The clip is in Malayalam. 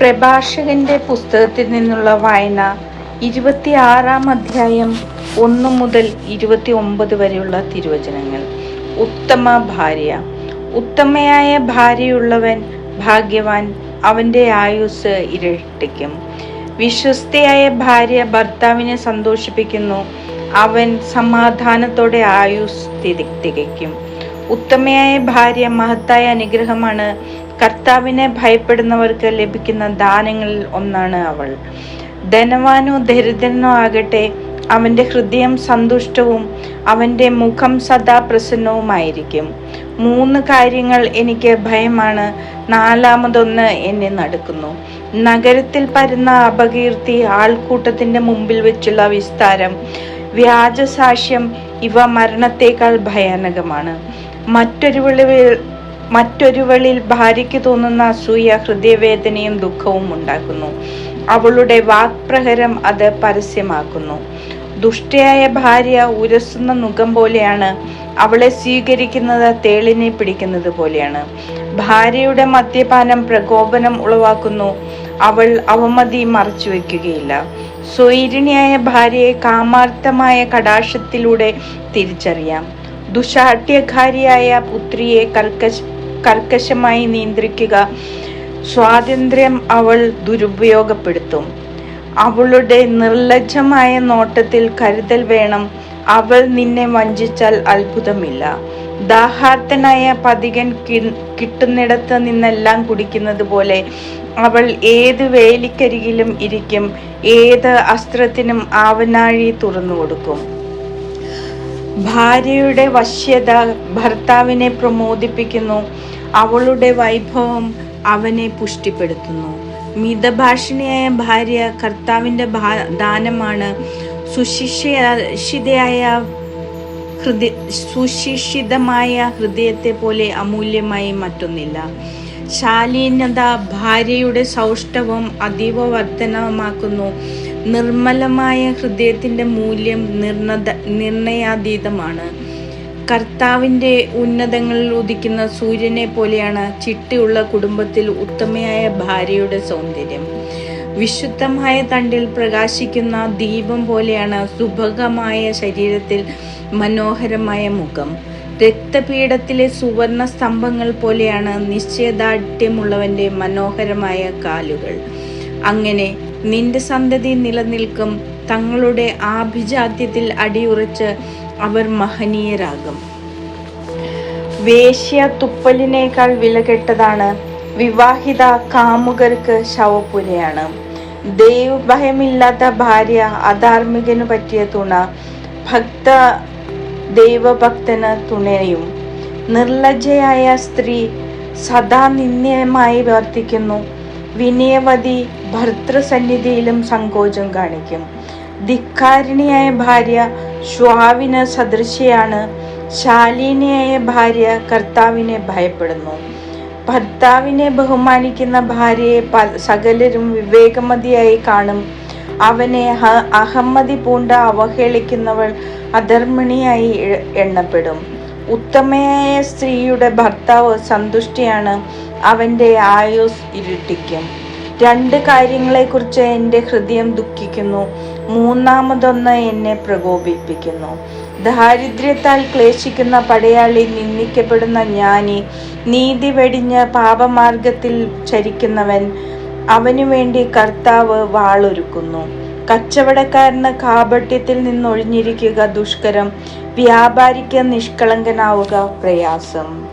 പ്രഭാഷകന്റെ പുസ്തകത്തിൽ നിന്നുള്ള വായന ഇരുപത്തിയാറാം അധ്യായം ഒന്ന് മുതൽ ഇരുപത്തി ഒമ്പത് വരെയുള്ള തിരുവചനങ്ങൾ. ഉത്തമ ഭാര്യ. ഉത്തമയായ ഭാര്യയുള്ളവൻ ഭാഗ്യവാൻ അവന്റെ ആയുസ് ഇരട്ടിക്കും. വിശ്വസ്തയായ ഭാര്യ ഭർത്താവിനെ സന്തോഷിപ്പിക്കുന്നു അവൻ സമാധാനത്തോടെ ആയുസ് തിക- തികയ്ക്കും. ഉത്തമയായ ഭാര്യ മഹത്തായ അനുഗ്രഹമാണ് കർത്താവിനെ ഭയപ്പെടുന്നവർക്ക് ലഭിക്കുന്ന ദാനങ്ങളിൽ ഒന്നാണ് അവൾ. ധനവാനോ ദരിദ്രനോ ആകട്ടെ അവന്റെ ഹൃദയം സന്തുഷ്ടവും അവന്റെ മുഖം സദാ പ്രസന്നവുമായിരിക്കും. മൂന്ന് കാര്യങ്ങൾ എനിക്ക് ഭയമാണ് നാലാമതൊന്ന് എന്നെ നടക്കുന്നു. നഗരത്തിൽ പരുന്ന അപകീർത്തി ആൾക്കൂട്ടത്തിന്റെ മുമ്പിൽ വെച്ചുള്ള വിസ്താരം വ്യാജസാക്ഷ്യം ഇവ മരണത്തേക്കാൾ ഭയാനകമാണ്. മറ്റൊരു മറ്റൊരുവളിൽ മറ്റൊരുവളിൽ ഭാര്യയ്ക്ക് തോന്നുന്ന അസൂയ ഹൃദയവേദനയും ദുഃഖവും ഉണ്ടാക്കുന്നു. അവളുടെ വാക്പ്രഹരം അത് പരസ്യമാക്കുന്നു. ദുഷ്ടയായ ഭാര്യ ഉരസുന്ന മുഖം പോലെയാണ്. അവളെ സ്വീകരിക്കുന്നത് തേളിനെ പിടിക്കുന്നത് പോലെയാണ്. ഭാര്യയുടെ മദ്യപാനം പ്രകോപനം ഉളവാക്കുന്നു. അവൾ അവമതി മറച്ചു വയ്ക്കുകയില്ല. സ്വൈരിണിയായ ഭാര്യയെ കാമാർത്ഥമായ കടാക്ഷത്തിലൂടെ തിരിച്ചറിയാം. ദുശാഠ്യകാരിയായ പുത്രിയെ കർക്കശ കർക്കശമായി നിയന്ത്രിക്കുക. സ്വാതന്ത്ര്യം അവൾ ദുരുപയോഗപ്പെടുത്തും. അവളുടെ നിർലജ്ജമായ നോട്ടത്തിൽ കരുതൽ വേണം. അവൾ നിന്നെ വഞ്ചിച്ചാൽ അത്ഭുതമില്ല. ദാഹാർത്തനായ പതികൻ കിട്ടുന്നിടത്ത് നിന്നെല്ലാം കുടിക്കുന്നത് പോലെ അവൾ ഏത് വേലിക്കരികിലും ഇരിക്കും. ഏത് അസ്ത്രത്തിനും ആവനാഴി തുറന്നു കൊടുക്കും ഭാര്യയുടെ വശ്യത ഭർത്താവിനെ പ്രമോദിപ്പിക്കുന്നു. അവളുടെ വൈഭവം അവനെ പുഷ്ടിപ്പെടുത്തുന്നു. മിതഭാഷിണിയായ ഭാര്യ കർത്താവിന്റെ ദാനമാണ്. സുശിക്ഷിതയായ ഹൃദയ സുശിക്ഷിതമായ ഹൃദയത്തെ പോലെ അമൂല്യമായി മറ്റൊന്നില്ല. ശാലീനത ഭാര്യയുടെ സൗഷ്ടവം അതീവ വർധനമാക്കുന്നു നിർമ്മലമായ ഹൃദയത്തിന്റെ മൂല്യം നിർണത നിർണയാതീതമാണ്. കർത്താവിന്റെ ഉന്നതങ്ങളിൽ ഉദിക്കുന്ന സൂര്യനെ പോലെയാണ് ചിട്ടിയുള്ള കുടുംബത്തിൽ ഉത്തമയായ ഭാര്യയുടെ സൗന്ദര്യം. വിശുദ്ധമായ തണ്ടിൽ പ്രകാശിക്കുന്ന ദീപം പോലെയാണ് സുഭഗമായ ശരീരത്തിൽ മനോഹരമായ മുഖം. രക്തപീഠത്തിലെ സുവർണ സ്തംഭങ്ങൾ പോലെയാണ് നിശ്ചയദാർഢ്യമുള്ളവന്റെ മനോഹരമായ കാലുകൾ. അങ്ങനെ നിന്റെ സന്തതി നിലനിൽക്കും. തങ്ങളുടെ ആഭിജാത്യത്തിൽ അടിയുറച്ച് അവർ മഹനീയരാകും. വേശ്യ തുപ്പലിനേക്കാൾ വിലകെട്ടതാണ്. വിവാഹിത കാമുകർക്ക് ശവപ്പുരയാണ്. ദൈവഭയമില്ലാത്ത ഭാര്യ അധാർമികന് പറ്റിയ തുണ ഭക്ത ദൈവഭക്തന് തുണയും. നിർലജ്ജയായ സ്ത്രീ സദാ നിന്ദ്യമായി വർത്തിക്കുന്നു വിനയവതി ഭർത്തൃസന്നിധിയിലും സങ്കോചം കാണിക്കും. ധിക്കാരിണിയായ ഭാര്യ ശ്വാവിന് സദൃശയാണ്. ശാലിനിയായ ഭാര്യ കർത്താവിനെ ഭയപ്പെടുന്നു. ഭർത്താവിനെ ബഹുമാനിക്കുന്ന ഭാര്യയെ സകലരും വിവേകമതിയായി കാണും. അവനെ അഹമ്മതി പൂണ്ട അവഹേളിക്കുന്നവൾ അധർമ്മിണിയായി എണ്ണപ്പെടും. ഉത്തമയായ സ്ത്രീയുടെ ഭർത്താവ് സന്തുഷ്ടിയാണ്. അവന്റെ ആയുസ് ഇരുട്ടിക്കും. രണ്ട് കാര്യങ്ങളെക്കുറിച്ച് എന്റെ ഹൃദയം ദുഃഖിക്കുന്നു. മൂന്നാമതൊന്ന് എന്നെ പ്രകോപിപ്പിക്കുന്നു. ദാരിദ്ര്യത്താൽ ക്ലേശിക്കുന്ന പടയാളി നിന്ദിക്കപ്പെടുന്ന ജ്ഞാനി നീതി വെടിഞ്ഞ് പാപമാർഗത്തിൽ ചരിക്കുന്നവൻ അവനു വേണ്ടി കർത്താവ് വാളൊരുക്കുന്നു. കച്ചവടക്കാരന് കാപട്യത്തിൽ നിന്നൊഴിഞ്ഞിരിക്കുക ദുഷ്കരം വ്യാപാരിക്ക് നിഷ്കളങ്കനാവുക പ്രയാസം.